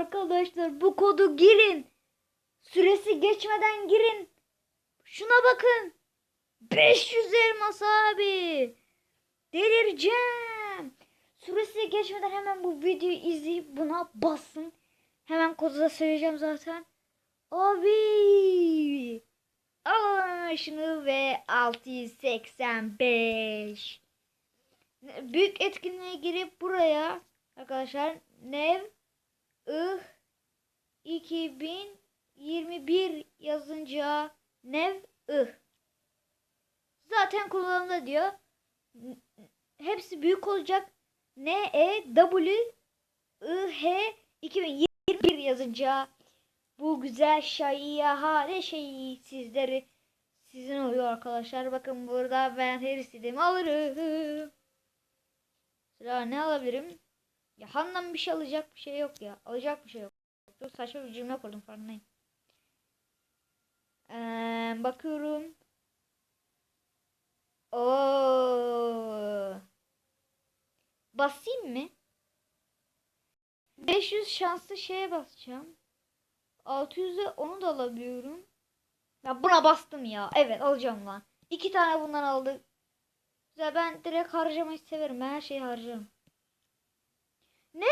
Arkadaşlar bu kodu girin. Süresi geçmeden girin. Şuna bakın. 500 elmas abi. Delireceğim. Süresi geçmeden hemen bu videoyu izleyip buna basın. Hemen kodu da söyleyeceğim zaten. Abi. Alalım şunu ve 685. Büyük etkinliğe girip buraya arkadaşlar nev ih 2021 yazınca nev ih. Zaten kullanımda diyor. Hepsi büyük olacak. N E W I H 2021 yazınca bu güzel şahane şey sizleri sizin oluyor arkadaşlar. Bakın burada ben her istediğimi alırım. Sıra ne alabilirim? Ya Handan bir şey alacak bir şey yok ya. Alacak bir şey yok. Dur saçma bir cümle kurdum farkındayım. Ee, bakıyorum. Oo. Basayım mı? 500 şanslı şeye basacağım. 600'e onu da alabiliyorum. Ya buna bastım ya. Evet alacağım lan. İki tane bundan aldık. Güzel ben direkt harcamayı severim. Ben her şeyi harcarım. Ne?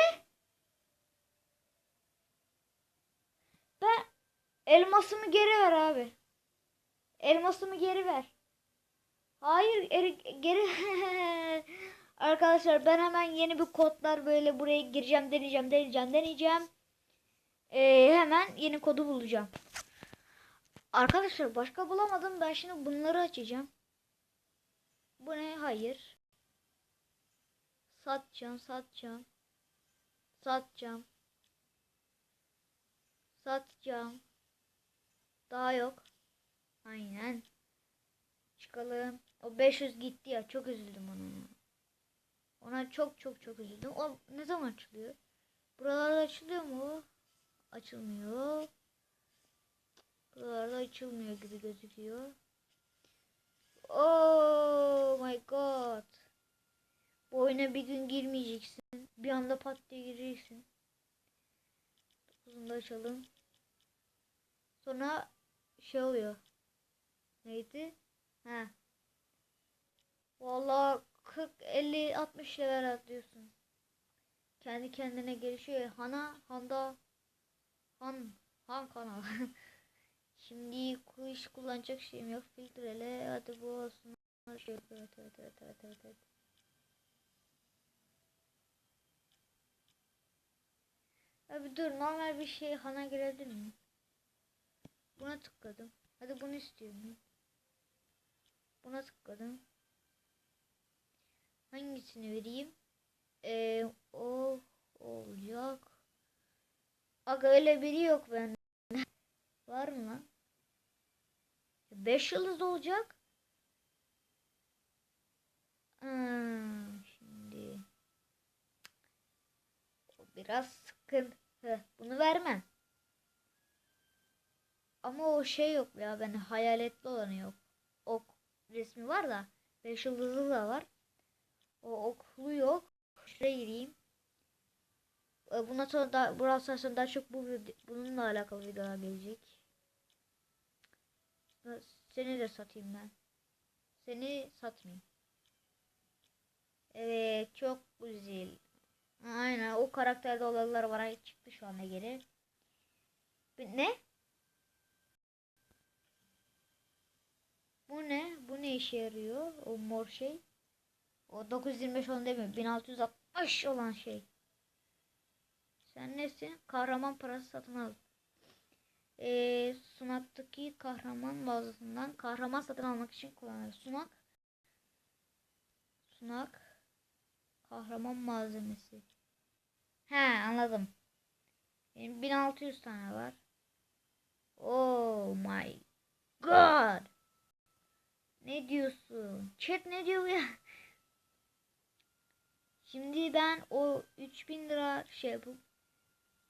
Ben elmasımı geri ver abi. Elmasımı geri ver. Hayır eri- geri Arkadaşlar ben hemen yeni bir kodlar böyle buraya gireceğim deneyeceğim deneyeceğim deneyeceğim. Ee, hemen yeni kodu bulacağım. Arkadaşlar başka bulamadım. Ben şimdi bunları açacağım. Bu ne? Hayır. Satacağım, satacağım. Satacağım. Satacağım. Daha yok. Aynen. Çıkalım. O 500 gitti ya. Çok üzüldüm ona. Ona çok çok çok üzüldüm. O ne zaman açılıyor? Buralarda açılıyor mu? Açılmıyor. Buralarda açılmıyor gibi gözüküyor. Oh my god. Bu oyuna bir gün girmeyeceksin. Bir anda pat diye gireceksin. Bunu da açalım. Sonra şey oluyor. Neydi? Ha. Vallahi 40 50 60 level atlıyorsun. Kendi kendine gelişiyor. Hana Handa Han Han kanal. Şimdi kuş kullanacak şeyim yok. Filtrele hadi bu olsun. Şey, evet, evet, evet, evet, evet, evet. Abi dur normal bir şey hana girebilir miyim? Buna tıkladım. Hadi bunu istiyorum. Buna tıkladım. Hangisini vereyim? Ee, o olacak. Aga öyle biri yok bende. Var mı lan? 5 yıldız olacak. Hmm, şimdi biraz Bunu vermem. Ama o şey yok ya. Ben hayaletli olanı yok. Ok resmi var da 5 yıldızlı da var. O oklu yok. Şuraya gireyim. E, Bundan sonra da burası sonra daha çok bu bununla alakalı videolar gelecek. E, Seni de satayım ben. Seni satmayayım. Evet çok güzel. Aynen o karakterde olanlar var çıktı şu anda geri. Ne? Bu ne? Bu ne işe yarıyor? O mor şey. O 925 olan değil mi? 1660 olan şey. Sen nesin? Kahraman parası satın al. Ee, sunaktaki kahraman mağazasından kahraman satın almak için kullanılır. Sunak. Sunak. Kahraman malzemesi. He anladım. Benim 1600 tane var. Oh my god. Ne diyorsun? Chat ne diyor ya? Şimdi ben o 3000 lira şey yapıp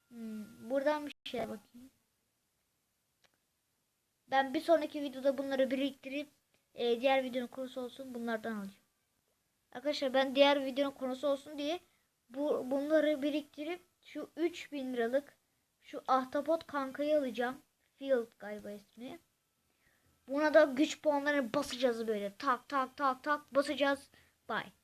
hmm, buradan bir şey bakayım. Ben bir sonraki videoda bunları biriktirip e, diğer videonun konusu olsun bunlardan alacağım. Arkadaşlar ben diğer videonun konusu olsun diye bu bunları biriktirip şu 3000 liralık Şu ahtapot kankayı alacağım. Field galiba ismi. Buna da güç puanlarını basacağız böyle. Tak tak tak tak basacağız. Bye.